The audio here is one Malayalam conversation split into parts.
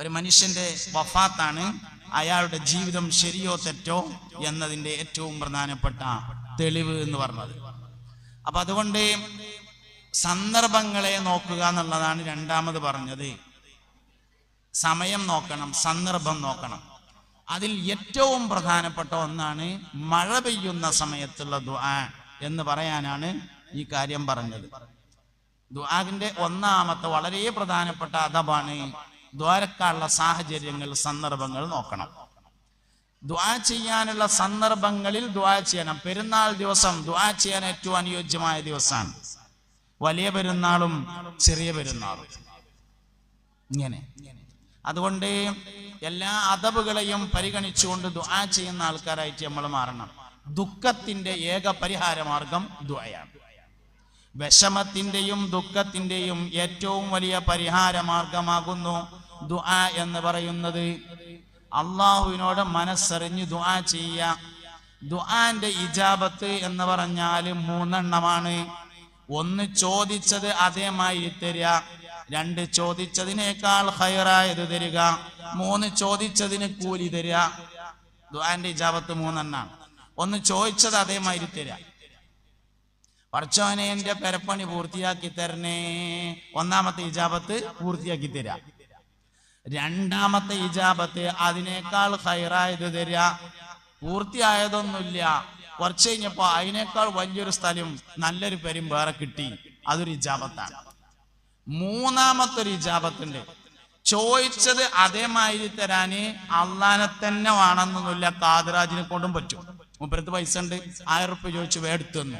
ഒരു മനുഷ്യന്റെ വഫാത്താണ് അയാളുടെ ജീവിതം ശരിയോ തെറ്റോ എന്നതിന്റെ ഏറ്റവും പ്രധാനപ്പെട്ട തെളിവ് എന്ന് പറഞ്ഞത്. അപ്പൊ അതുകൊണ്ട് സന്ദർഭങ്ങളെ നോക്കുക എന്നുള്ളതാണ് രണ്ടാമത് പറഞ്ഞത്. സമയം നോക്കണം സന്ദർഭം നോക്കണം. അതിൽ ഏറ്റവും പ്രധാനപ്പെട്ട ഒന്നാണ് മഴ പെയ്യുന്ന സമയത്തുള്ള ദുആ എന്ന് പറയാനാണ് ഈ കാര്യം പറഞ്ഞത്. ദുആന്റെ ഒന്നാമത്തെ വളരെ പ്രധാനപ്പെട്ട അദബാണ് ദ്വാരക്കാനുള്ള സാഹചര്യങ്ങൾ സന്ദർഭങ്ങൾ നോക്കണം. ദ്വാ ചെയ്യാനുള്ള സന്ദർഭങ്ങളിൽ ദ്വാ ചെയ്യണം. പെരുന്നാൾ ദിവസം ദ്വാ ചെയ്യാൻ ഏറ്റവും അനുയോജ്യമായ ദിവസമാണ്. വലിയ പെരുന്നാളും ചെറിയ പെരുന്നാളും. ഇങ്ങനെ. അതുകൊണ്ട് എല്ലാ അതവുകളെയും പരിഗണിച്ചുകൊണ്ട് ദ്വാ ചെയ്യുന്ന ആൾക്കാരായിട്ട് നമ്മൾ മാറണം. ദുഃഖത്തിന്റെ ഏക പരിഹാര മാർഗം ദുആയാണ് വിഷമത്തിന്റെയും ദുഃഖത്തിന്റെയും ഏറ്റവും വലിയ പരിഹാര മാർഗമാകുന്നു ദുആ എന്ന് പറയുന്നത്. അള്ളാഹുവിനോട് മനസ്സറിഞ്ഞ് ദുആ ചെയ്യുക ദുആന്റെ ഇജാബത്ത് എന്ന് പറഞ്ഞാൽ മൂന്നെണ്ണമാണ്. ഒന്ന് ചോദിച്ചത് അതേമായി തരിക. രണ്ട് ചോദിച്ചതിനേക്കാൾ ഹൈറായത് തരിക. മൂന്ന് ചോദിച്ചതിന് കൂലി തരിക. ദുആന്റെ ഇജാബത്ത് മൂന്നെണ്ണാണ്. ഒന്ന് ചോദിച്ചത് അതേമായി തരിക. പറച്ചോനെ എന്റെ പെരപ്പണി പൂർത്തിയാക്കി തരണേ. ഒന്നാമത്തെ ഇജാബത്ത് പൂർത്തിയാക്കി തരാ രണ്ടാമത്തെ ഇജാബത്ത് അതിനേക്കാൾ ഹൈറായത് തരിക. പൂർത്തിയായതൊന്നുമില്ല. കുറച്ച് കഴിഞ്ഞപ്പോ അതിനേക്കാൾ വലിയൊരു സ്ഥലം നല്ലൊരു പേരും വേറെ കിട്ടി. അതൊരു ഇജാബത്താണ്. മൂന്നാമത്തെ ഒരു ഇജാബത്തുണ്ട്. ചോദിച്ചത് അതേമാതിരി തരാന് അള്ളാനെ തന്നെ വേണമെന്നൊന്നുമില്ല കാതരാജിനെ കൊണ്ടും പറ്റും. മുപ്പരത്ത് പൈസ ഉണ്ട്. ആയിരം റുപ്യ ചോദിച്ചു വേടുത്തു തന്നു.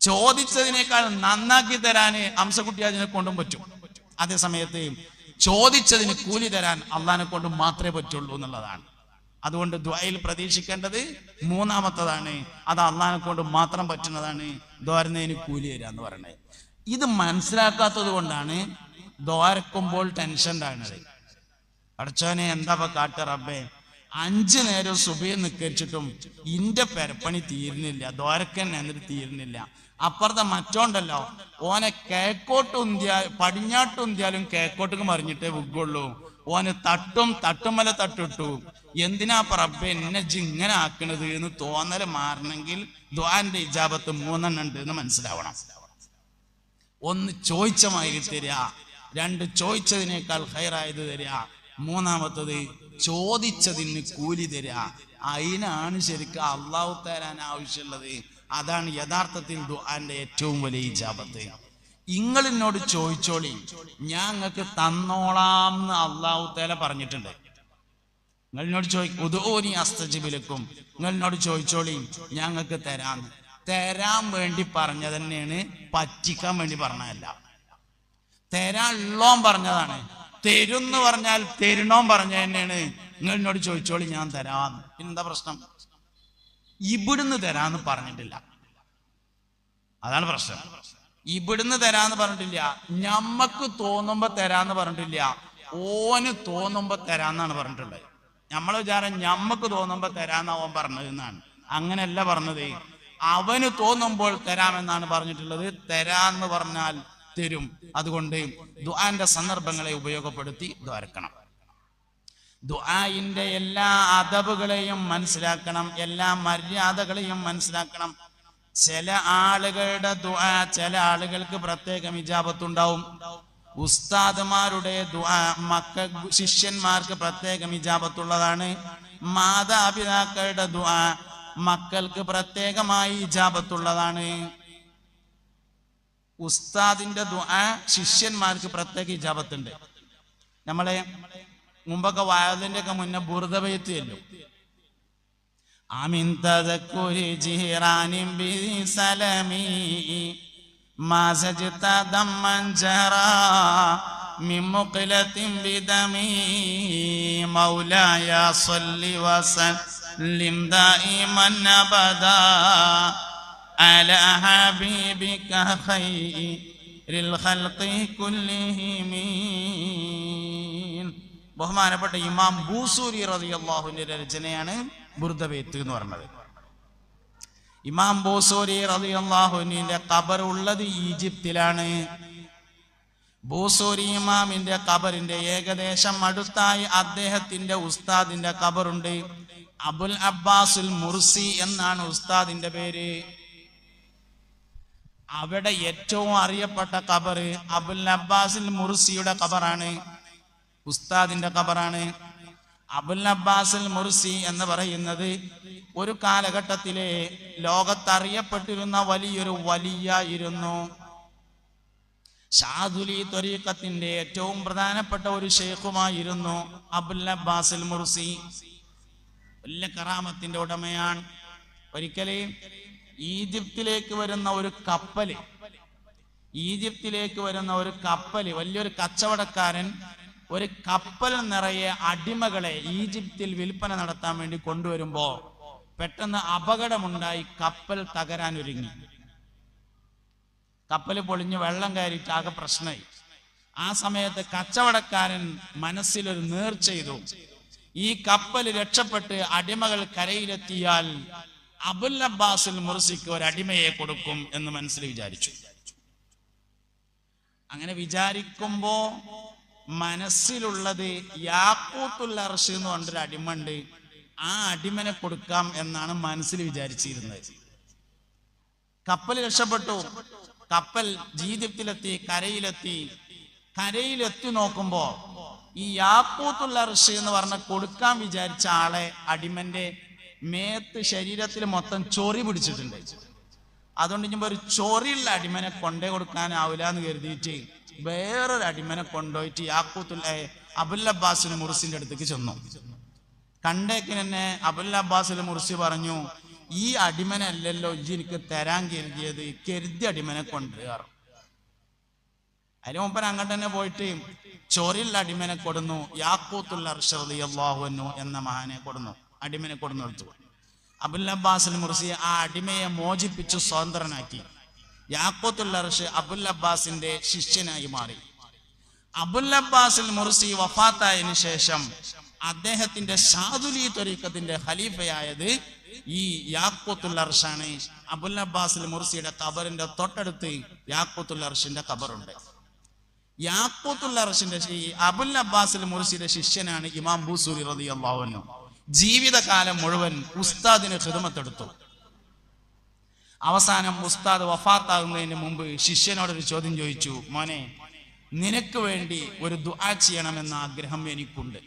ചോദിച്ചതിനേക്കാൾ നന്നാക്കി തരാന് അംസക്കുട്ടിയാജിനെ കൊണ്ടും പറ്റും. അതേ സമയത്ത് ചോദിച്ചതിന് കൂലി തരാൻ അള്ളഹാനെ കൊണ്ട് മാത്രമേ പറ്റുള്ളൂ എന്നുള്ളതാണ്. അതുകൊണ്ട് ദ്വയിൽ പ്രതീക്ഷിക്കേണ്ടത് മൂന്നാമത്തതാണ്. അത് അള്ളഹാനെ കൊണ്ട് മാത്രം പറ്റുന്നതാണ്. ദ്വാരുന്നതിന് കൂലി തരാ എന്ന് പറയുന്നത് ഇത് മനസ്സിലാക്കാത്തത് കൊണ്ടാണ് ദ്വാരക്കുമ്പോൾ ടെൻഷൻ ഉണ്ടാകുന്നത്. അടച്ചോനെ എന്താ കാട്ട് റബ്ബേ? അഞ്ചു നേരം സുബിയെ നിക്കരിച്ചിട്ടും ഇന്റെ പെരപ്പണി തീരുന്നില്ല. ദ്വാരക്കന്നെ എന്നിട്ട് തീരുന്നില്ല. അപ്പുറത്തെ മറ്റോണ്ടല്ലോ ഓനെ കേക്കോട്ട് ഉന്തിയാ പടിഞ്ഞാട്ട് ഉന്തിയാലും കേക്കോട്ടുക്ക് മറിഞ്ഞിട്ടേ വിഗുള്ളൂ ഓന് തട്ടും തട്ടുമല തട്ടിട്ടു. എന്തിനാ റബ്ബെ എന്നെ ജിങ്ങനെ ആക്കണത് എന്ന് തോന്നൽ മാറണമെങ്കിൽ ദ്വാന്റെ ഇജാബത്ത് മൂന്നെണ്ണം ഉണ്ട് എന്ന് മനസ്സിലാവണം. ഒന്ന് ചോദിച്ച മാതിരി തരിക. രണ്ട് ചോദിച്ചതിനേക്കാൾ ഹൈറായത് തരിക. മൂന്നാമത്തത് ചോദിച്ചതിന് കൂലി തരിക. അതിനാണ് ശരിക്കും അള്ളാഹു തരാൻ ആവശ്യമുള്ളത്. അതാണ് യഥാർത്ഥത്തിൽ ദുആന്റെ ഏറ്റവും വലിയ ഇജാബത്ത്. ഇങ്ങളിനോട് ചോദിച്ചോളി ഞാൻ നിങ്ങൾക്ക് തന്നോളാം എന്ന് അള്ളാഹു തേല പറഞ്ഞിട്ടുണ്ട്. നിങ്ങളിനോട് ചോദിക്കും ഉദോനി അസ്തജിബിലക്കും. നിങ്ങളിനോട് ചോദിച്ചോളി നിങ്ങൾക്ക് തരാന്ന് തരാൻ വേണ്ടി പറഞ്ഞ തന്നെയാണ് പറ്റിക്കാൻ വേണ്ടി പറഞ്ഞതല്ല. തരാൻ ഉള്ളോം പറഞ്ഞതാണ്. തരുന്ന് പറഞ്ഞാൽ തരണോം പറഞ്ഞ തന്നെയാണ്. നിങ്ങൾ എന്നോട് ചോദിച്ചോളി ഞാൻ തരാന്ന് പിന്നെന്താ പ്രശ്നം? ഇവിടുന്ന് തരാന്ന് പറഞ്ഞിട്ടില്ല. അതാണ് പ്രശ്നം. ഇവിടുന്ന് തരാന്ന് പറഞ്ഞിട്ടില്ല. ഞമ്മക്ക് തോന്നുമ്പോ തരാന്ന് പറഞ്ഞിട്ടില്ല. ഓന് തോന്നുമ്പോ തരാന്നാണ് പറഞ്ഞിട്ടുള്ളത്. നമ്മളെ വിചാരം ഞമ്മക്ക് തോന്നുമ്പോ തരാന്ന് അവൻ പറഞ്ഞത് എന്നാണ്. അങ്ങനെയല്ല പറഞ്ഞത്. അവന് തോന്നുമ്പോൾ തരാമെന്നാണ് പറഞ്ഞിട്ടുള്ളത്. തരാന്ന് പറഞ്ഞാൽ തരും. അതുകൊണ്ട് ദുആന്റെ സന്ദർഭങ്ങളെ ഉപയോഗപ്പെടുത്തി ദ്വാരക്കണം ദുആയിന്റെ എല്ലാ അതവുകളെയും മനസ്സിലാക്കണം എല്ലാ മര്യാദകളെയും മനസ്സിലാക്കണം. ചില ആളുകളുടെ ദുആ ചില ആളുകൾക്ക് പ്രത്യേകം ഇജാബത്തുണ്ടാവും. ഉസ്താദുമാരുടെ ദുആ മക്ക ശിഷ്യന്മാർക്ക് പ്രത്യേകം ഇജാബത്തുള്ളതാണ്. മാതാപിതാക്കളുടെ ദുആ മക്കൾക്ക് പ്രത്യേകമായി ഇജാബത്തുള്ളതാണ്. ഉസ്താദിന്റെ ദുആ ശിഷ്യന്മാർക്ക് പ്രത്യേക ഇജാബത്തുണ്ട്. നമ്മളെ മുമ്പൊക്കെ വായതിന്റെ ഒക്കെ മുന്നേ ബുർദബയത്ത് ചെല്ലും ആമിൻ തദക്കുരി ജിഹ്റാനിൻ ബി സലമി ما زجت دما جرى من مقلة بدمي مولاي صل وسلم دائما ابدا على حبيبك خير الخلق كلهم ബഹുമാനപ്പെട്ട ഇമാം ബൂസൂരി റതി അള്ളാഹുവിന്റെ രചനയാണ് ബുർദബേത്ത് എന്ന് പറഞ്ഞത്. ഇമാം ബൂസൂരി റതി അള്ളാഹുവിന്റെ കബർ ഉള്ളത് ഈജിപ്തിലാണ്. ബൂസൂരി ഇമാമിന്റെ കബറിന്റെ ഏകദേശം അടുത്തായി അദ്ദേഹത്തിന്റെ ഉസ്താദിന്റെ കബറുണ്ട് അബുൽ അബ്ബാസുൽ മുർസി എന്നാണ് ഉസ്താദിന്റെ പേര്. അവിടെ ഏറ്റവും അറിയപ്പെട്ട ഖബറ് അബുൽ അബ്ബാസിൽ മുർസിയുടെ ഖബറാണ്. ഉസ്താദിന്റെ ഖബറാണ്. അബുൽ അബ്ബാസിൽ മുർസി എന്ന് പറയുന്നത് ഒരു കാലഘട്ടത്തിലെ ലോകത്തറിയപ്പെട്ടിരുന്ന വലിയൊരു വലിയായിരുന്നു. ഷാദുലി ത്വരീഖത്തിന്റെ ഏറ്റവും പ്രധാനപ്പെട്ട ഒരു ഷെയ്ഖുമായിരുന്നു അബുൽ അബ്ബാസിൽ മുർസി. വലിയ കറാമത്തിന്റെ ഉടമയാണ്. ഒരിക്കലേ ഈജിപ്തിലേക്ക് വരുന്ന ഒരു കപ്പൽ ഈജിപ്തിലേക്ക് വരുന്ന ഒരു കപ്പൽ വലിയൊരു കച്ചവടക്കാരൻ ഒരു കപ്പൽ നിറയെ അടിമകളെ ഈജിപ്തിൽ വിൽപ്പന നടത്താൻ വേണ്ടി കൊണ്ടുവരുമ്പോ പെട്ടെന്ന് അപകടമുണ്ടായി കപ്പൽ തകരാൻ ഒരുങ്ങി. കപ്പൽ പൊളിഞ്ഞ് വെള്ളം കയറിയിട്ട് ആകെ പ്രശ്നമായി. ആ സമയത്ത് കച്ചവടക്കാരൻ മനസ്സിലൊരു നേർ ചെയ്തു. ഈ കപ്പൽ രക്ഷപ്പെട്ട് അടിമകൾ കരയിലെത്തിയാൽ അബുൽ അബ്ബാസിൽ മുർസിക്ക് ഒരു അടിമയെ കൊടുക്കും എന്ന് മനസ്സിൽ വിചാരിച്ചു. അങ്ങനെ വിചാരിക്കുമ്പോ മനസ്സിലുള്ളത് യാക്കൂത്തുൽ അർഷ് എന്ന് പറഞ്ഞൊരു അടിമണ്ട് ആ അടിമനെ കൊടുക്കാം എന്നാണ് മനസ്സിൽ വിചാരിച്ചിരുന്നത്. കപ്പൽ രക്ഷപ്പെട്ടു. കപ്പൽ ജീതിപ്തിലെത്തി കരയിലെത്തി. കരയിലെത്തി നോക്കുമ്പോ ഈ യാക്കൂത്തുൽ അർഷ് എന്ന് പറഞ്ഞ കൊടുക്കാൻ വിചാരിച്ച ആളെ അടിമന്റെ മേത്ത് ശരീരത്തിൽ മൊത്തം ചൊറി പിടിച്ചിട്ടുണ്ട്. അതുകൊണ്ട് ഇനി ഒരു ചൊറിയുള്ള അടിമനെ കൊണ്ടേ കൊടുക്കാനാവില്ല എന്ന് കരുതിയിട്ട് വേറൊരു അടിമനെ കൊണ്ടുപോയിട്ട് യാക്കൂത്തുൽ ഏ, അബുൽ അബ്ബാസിന് മുറിസിന്റെ അടുത്തേക്ക് ചെന്നു. കണ്ടേക്ക് തന്നെ അബുൽ അബ്ബാസിൽ മുറിസി പറഞ്ഞു ഈ അടിമനല്ലല്ലോ ഇജി എനിക്ക് തരാൻ കരുതിയത് കരുതി അടിമനെ കൊണ്ടുവരാറ് അതിന് മുമ്പ് അങ്ങോട്ട് തന്നെ പോയിട്ട് ചൊറിയുള്ള അടിമനെ കൊടുന്നു യാക്കൂത്തുൽ അർഷദ് അള്ളാഹുനു എന്ന മഹാനെ കൊടുന്നു അടിമനെ കൊടുന്നു എടുത്തു. അബുൽ അബ്ബാസിൽ മുർസി ആ അടിമയെ മോചിപ്പിച്ചു സ്വതന്ത്രനാക്കി. യാക്കൂത്തുൽ അബുൽ അബ്ബാസിന്റെ ശിഷ്യനായി മാറി. അബുൽ അബ്ബാസിൽ മുർസി വഫാത്തായതിനു ശേഷം അദ്ദേഹത്തിന്റെ ഷാദുലി ത്വരീക്കത്തിന്റെ ഖലീഫയായത് ഈ യാക്കൂത്തുൽ അർഷാണ്. അബുൽ അബ്ബാസിൽ മുർസിയുടെ ഖബറിന്റെ തൊട്ടടുത്ത് യാക്കൂത്തുൽ അർഷിന്റെ ഖബറുണ്ട്. യാക്കൂത്തുൽ അർഷിന്റെ അബുൽ അബ്ബാസിൽ മുർസിയുടെ ശിഷ്യനാണ് ഇമാം ബൂസൂരി റളിയല്ലാഹു അൻഹു. ജീവിതകാലം മുഴുവൻ ഉസ്താദിന് ഖിദ്മത്തെടുത്തു. അവസാനം ഉസ്താദ് വഫാത്താകുന്നതിന് മുമ്പ് ശിഷ്യനോടൊരു ചോദ്യം ചോദിച്ചു മോനെ നിനക്ക് വേണ്ടി ഒരു ദുആ ചെയ്യണമെന്ന ആഗ്രഹം എനിക്കുണ്ട്.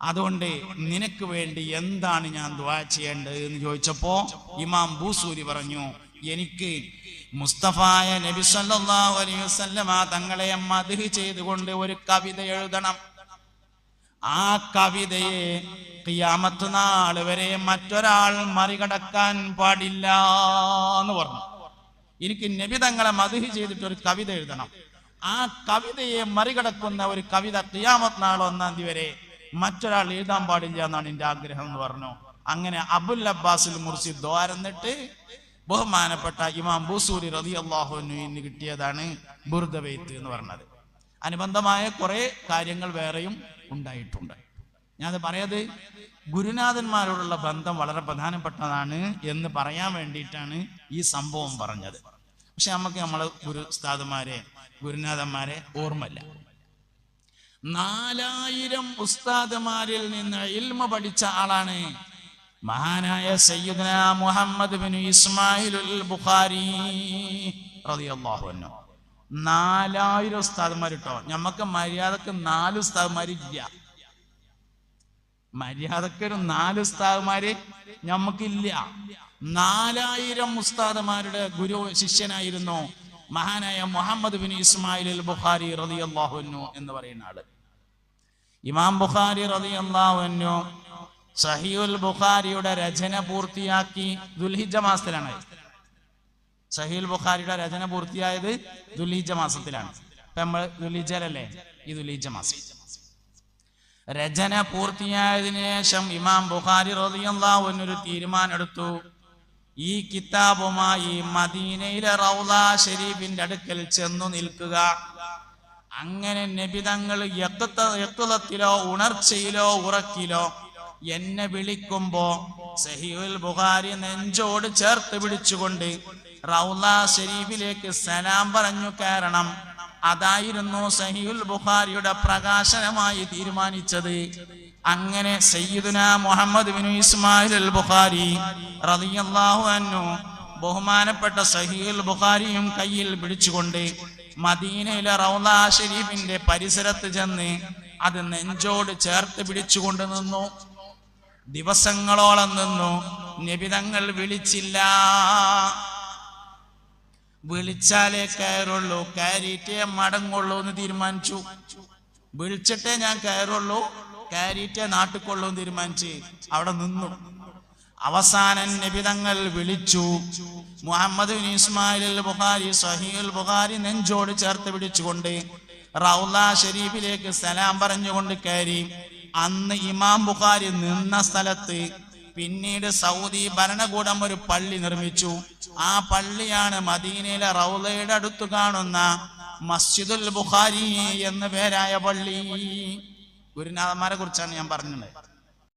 അതുകൊണ്ട് നിനക്ക് വേണ്ടി എന്താണ് ഞാൻ ദുആ ചെയ്യേണ്ടത്? എന്ന് ചോദിച്ചപ്പോ ഇമാം ബൂസൂരി പറഞ്ഞു എനിക്ക് മുസ്തഫായ നബി സല്ലല്ലാഹു അലൈഹി വസല്ലമ തങ്ങളെ മദ്ഹ് ചെയ്തുകൊണ്ട് ഒരു കവിത എഴുതണം. ആ കവിതയെ കിയാമത്ത് നാൾ വരെ മറ്റൊരാൾ മറികടക്കാൻ പാടില്ല എന്ന് പറഞ്ഞു. എനിക്ക് നബി തങ്ങളെ മദ്ഹ് ചെയ്തിട്ട് ഒരു കവിത എഴുതണം. ആ കവിതയെ മറികടക്കുന്ന ഒരു കവിത കിയാമത്ത് നാൾ ഒന്നാം തീയതി വരെ മറ്റൊരാൾ എഴുതാൻ പാടില്ല എന്നാണ് എന്റെ ആഗ്രഹം എന്ന് പറഞ്ഞു. അങ്ങനെ അബുൽ അബ്ബാസിൽ മുർസി ദ്വാരന്നിട്ട് ബഹുമാനപ്പെട്ട ഇമാം ബൂസൂരി റതി അള്ളാഹുവിന് കിട്ടിയതാണ് ബുർദബെയ്ത്ത് എന്ന് പറഞ്ഞത്. അനുബന്ധമായ കുറെ കാര്യങ്ങൾ വേറെയും ഉണ്ടായിട്ടുണ്ട്. ഞാനത് പറയാത് ഗുരുനാഥന്മാരോടുള്ള ബന്ധം വളരെ പ്രധാനപ്പെട്ടതാണ് എന്ന് പറയാൻ വേണ്ടിയിട്ടാണ് ഈ സംഭവം പറഞ്ഞത്. പക്ഷെ നമുക്ക് നമ്മളെ ഗുരു ഉസ്താദുമാരെ ഗുരുനാഥന്മാരെ ഓർമ്മല്ല നാലായിരം ഉസ്താദുമാരിൽ നിന്ന് ഇൽമ പഠിച്ച ആളാണ് മഹാനായ സയ്യിദ്ന മുഹമ്മദ് ബിൻ ഇസ്മായിൽ ബുഖാരി റളിയല്ലാഹു അൻഹു. നാലായിരം ഉസ്താദ്മാർ കേട്ടോ ഞമ്മക്ക് മര്യാദയ്ക്ക് നാല് ഉസ്താദുമാരില്ല മര്യാദയ്ക്ക് ഒരു നാല് ഉസ്താദുമാര് ഞമ്മക്കില്ല. നാലായിരം ഉസ്താദുമാരുടെ ഗുരു ശിഷ്യനായിരുന്നു മഹാനായ Muhammad bin Ismail al Bukhari റളിയല്ലാഹു അൻഹു എന്ന് പറയുന്ന ആൾ. ഇമാം ബുഖാരി റളിയല്ലാഹു അൻഹു സഹിയുൽ ബുഖാരിയുടെ രചന പൂർത്തിയാക്കി ദുൽഹിജ മാസത്തിലാണ്. സഹീൽ ബുഖാരിയുടെ രചന പൂർത്തിയായത് ദുലീജ മാസത്തിലാണ്. ഇപ്പൊ നമ്മൾ ദുലീജലല്ലേ ഈ ദുലീജ മാസം. രചന പൂർത്തിയായതിനു ശേഷം ഇമാം ബുഖാരി ഒരു തീരുമാനം എടുത്തു ഈ കിതാബുമായി മദീനയിലെ റൗല ഷരീഫിന്റെ അടുക്കൽ ചെന്നു നിൽക്കുക. അങ്ങനെ നബിതങ്ങൾ യക്കുലത്തിലോ ഉണർച്ചയിലോ ഉറക്കിലോ എന്നെ വിളിക്കുമ്പോ സഹിയുൽ ബുഖാരി നെഞ്ചോട് ചേർത്ത് പിടിച്ചുകൊണ്ട് റൗല ഷെരീഫിലേക്ക് സലാം പറഞ്ഞു കയറണം. അതായിരുന്നു സഹിയുൽ ബുഖാരിയുടെ പ്രകാശനമായി തീരുമാനിച്ചത്. അങ്ങനെ സയ്യിദുന Muhammad bin Ismail al Bukhari റളിയല്ലാഹു അൻഹു ബഹുമാനപ്പെട്ട സഹീൽ ബുഖാരിയും കയ്യിൽ പിടിച്ചുകൊണ്ട് മദീനയിലെ റൗല ഷെരീഫിന്റെ പരിസരത്ത് ചെന്ന് അത് നെഞ്ചോട് ചേർത്ത് പിടിച്ചുകൊണ്ട് നിന്നു. ദിവസങ്ങളോളം നിന്നു. നിബിതങ്ങൾ വിളിച്ചില്ല. വിളിച്ചാലേ കയറുള്ളൂ. കയറിയിട്ടേ മടങ്ങുള്ളൂ എന്ന് തീരുമാനിച്ചു. വിളിച്ചിട്ടേ ഞാൻ കയറുള്ളൂ. കയറിയിട്ടേ നാട്ടിക്കൊള്ളൂ എന്ന് തീരുമാനിച്ച് അവിടെ നിന്നു. അവസാനം നിബിതങ്ങൾ വിളിച്ചു. മുഹമ്മദ് ഇസ്മായിൽ ബുഖാരി സഹീൽ ബുഖാരി നെഞ്ചോട് ചേർത്ത് പിടിച്ചുകൊണ്ട് റൗല ഷരീഫിലേക്ക് സലാം പറഞ്ഞുകൊണ്ട് കയറി. അന്ന് ഇമാം ബുഖാരി നിന്ന സ്ഥലത്ത് പിന്നീട് സൗദി ഭരണകൂടം ഒരു പള്ളി നിർമ്മിച്ചു. ആ പള്ളിയാണ് മദീനയിലെ റൗലയുടെ അടുത്ത് കാണുന്ന മസ്ജിദുൽ ബുഖാരി എന്ന പേരായ പള്ളി. ഗുരുനാഥന്മാരെ കുറിച്ചാണ് ഞാൻ പറഞ്ഞത്.